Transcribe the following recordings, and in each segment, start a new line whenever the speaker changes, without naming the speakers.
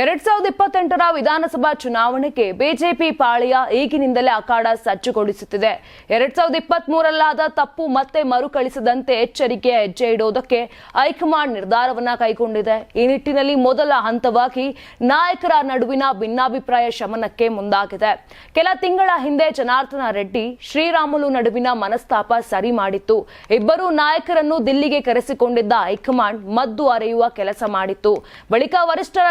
ಎರಡ್ ಸಾವಿರದ ಇಪ್ಪತ್ತೆಂಟರ ವಿಧಾನಸಭಾ ಚುನಾವಣೆಗೆ ಬಿಜೆಪಿ ಪಾಳಿಯ ಈಗಿನಿಂದಲೇ ಅಖಾಡ ಸಜ್ಜುಗೊಳಿಸುತ್ತಿದೆ. ಎರಡ್ ಸಾವಿರದ ಇಪ್ಪತ್ತ್ ಮೂರಲ್ಲಾದ ತಪ್ಪು ಮತ್ತೆ ಮರುಕಳಿಸದಂತೆ ಎಚ್ಚರಿಕೆ ಹೆಜ್ಜೆ ಇಡುವುದಕ್ಕೆ ಹೈಕಮಾಂಡ್ ನಿರ್ಧಾರವನ್ನ ಕೈಗೊಂಡಿದೆ. ಈ ನಿಟ್ಟಿನಲ್ಲಿ ಮೊದಲ ಹಂತವಾಗಿ ನಾಯಕರ ನಡುವಿನ ಭಿನ್ನಾಭಿಪ್ರಾಯ ಶಮನಕ್ಕೆ ಮುಂದಾಗಿದೆ. ಕೆಲ ತಿಂಗಳ ಹಿಂದೆ ಜನಾರ್ದನ ರೆಡ್ಡಿ ಶ್ರೀರಾಮುಲು ನಡುವಿನ ಮನಸ್ತಾಪ ಸರಿ ಮಾಡಿತ್ತು. ಇಬ್ಬರು ನಾಯಕರನ್ನು ದಿಲ್ಲಿಗೆ ಕರೆಸಿಕೊಂಡಿದ್ದ ಹೈಕಮಾಂಡ್ ಮದ್ದು ಅರೆಯುವ ಕೆಲಸ ಮಾಡಿತ್ತು. ಬಳಿಕ ವರಿಷ್ಠರ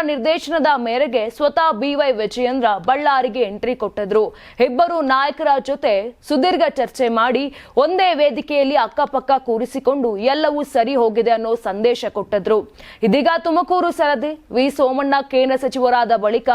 ನಿರ್ದೇಶನದ ಮೇರೆಗೆ ಸ್ವತಃ ಬಿವೈ ವಿಜಯೇಂದ್ರ ಬಳ್ಳಾರಿಗೆ ಎಂಟ್ರಿ ಕೊಟ್ಟಿದ್ರು. ಇಬ್ಬರು ನಾಯಕರ ಜೊತೆ ಸುದೀರ್ಘ ಚರ್ಚೆ ಮಾಡಿ ಒಂದೇ ವೇದಿಕೆಯಲ್ಲಿ ಅಕ್ಕಪಕ್ಕ ಕೂರಿಸಿಕೊಂಡು ಎಲ್ಲವೂ ಸರಿ ಹೋಗಿದೆ ಅನ್ನೋ ಸಂದೇಶ ಕೊಟ್ಟಿದ್ರು. ಇದೀಗ ತುಮಕೂರು ಸರದಿ, ವಿ ಸೋಮಣ್ಣ, ಕೇಂದ್ರ ಸಚಿವರಾದ ಬಳಿಕ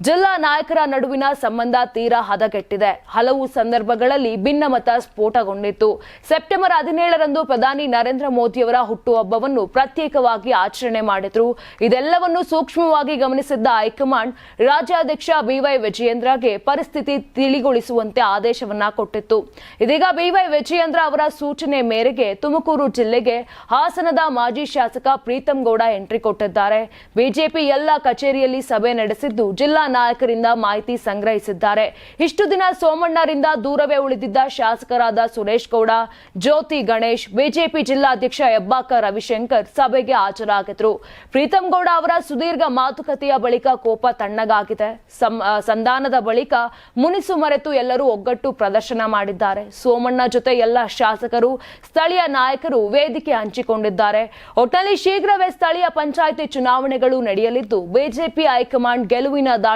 ಜಿಲ್ಲಾ ನಾಯಕರ ನಡುವಿನ ಸಂಬಂಧ ತೀರಾ ಹದಗೆಟ್ಟಿದೆ. ಹಲವು ಸಂದರ್ಭಗಳಲ್ಲಿ ಭಿನ್ನಮತ ಸ್ಫೋಟಗೊಂಡಿತ್ತು. ಸೆಪ್ಟೆಂಬರ್ ಹದಿನೇಳರಂದು ಪ್ರಧಾನಿ ನರೇಂದ್ರ ಮೋದಿಯವರ ಹುಟ್ಟುಹಬ್ಬವನ್ನು ಪ್ರತ್ಯೇಕವಾಗಿ ಆಚರಣೆ ಮಾಡಿದ್ರು. ಇದೆಲ್ಲವನ್ನು ಸೂಕ್ಷ್ಮವಾಗಿ ಗಮನಿಸಿದ್ದ ಹೈಕಮಾಂಡ್ ರಾಜ್ಯಾಧ್ಯಕ್ಷ ಬಿವೈ ವಿಜಯೇಂದ್ರಗೆ ಪರಿಸ್ಥಿತಿ ತಿಳಿಗೊಳಿಸುವಂತೆ ಆದೇಶವನ್ನ ಕೊಟ್ಟಿತ್ತು. ಇದೀಗ ಬಿವೈ ವಿಜಯೇಂದ್ರ ಅವರ ಸೂಚನೆ ಮೇರೆಗೆ ತುಮಕೂರು ಜಿಲ್ಲೆಗೆ ಹಾಸನದ ಮಾಜಿ ಶಾಸಕ ಪ್ರೀತಂ ಗೌಡ ಎಂಟ್ರಿ ಕೊಟ್ಟಿದ್ದಾರೆ. ಬಿಜೆಪಿ ಎಲ್ಲ ಕಚೇರಿಯಲ್ಲಿ ಸಭೆ ನಡೆಸಿದ್ದು ಜಿಲ್ಲಾ ನಾಯಕರಿಂದ ಮಾಹಿತಿ ಸಂಗ್ರಹಿಸಿದ್ದಾರೆ. ಇಷ್ಟು ದಿನ ಸೋಮಣ್ಣರಿಂದ ದೂರವೇ ಉಳಿದಿದ್ದ ಶಾಸಕರಾದ ಸುರೇಶ್ ಗೌಡ, ಜ್ಯೋತಿ ಗಣೇಶ್, ಬಿಜೆಪಿ ಜಿಲ್ಲಾಧ್ಯಕ್ಷ ಹೆಬ್ಬಾಕ ರವಿಶಂಕರ್ ಸಭೆಗೆ ಹಾಜರಾಗಿದ್ರು ಪ್ರೀತಂ ಗೌಡ ಅವರ ಸುದೀರ್ಘ ಮಾತುಕತೆಯ ಬಳಿಕ ಕೋಪ ತಣ್ಣಗಾಗಿದೆ. ಸಂಧಾನದ ಬಳಿಕ ಮುನಿಸು ಮರೆತು ಎಲ್ಲರೂ ಒಗ್ಗಟ್ಟು ಪ್ರದರ್ಶನ ಮಾಡಿದ್ದಾರೆ. ಸೋಮಣ್ಣ ಜೊತೆ ಎಲ್ಲ ಶಾಸಕರು, ಸ್ಥಳೀಯ ನಾಯಕರು ವೇದಿಕೆ ಹಂಚಿಕೊಂಡಿದ್ದಾರೆ. ಒಟ್ಟಿನಲ್ಲಿ ಶೀಘ್ರವೇ ಸ್ಥಳೀಯ ಪಂಚಾಯಿತಿ ಚುನಾವಣೆಗಳು ನಡೆಯಲಿದ್ದು, ಬಿಜೆಪಿ ಹೈಕಮಾಂಡ್ ಗೆಲುವಿನ ದಾಳ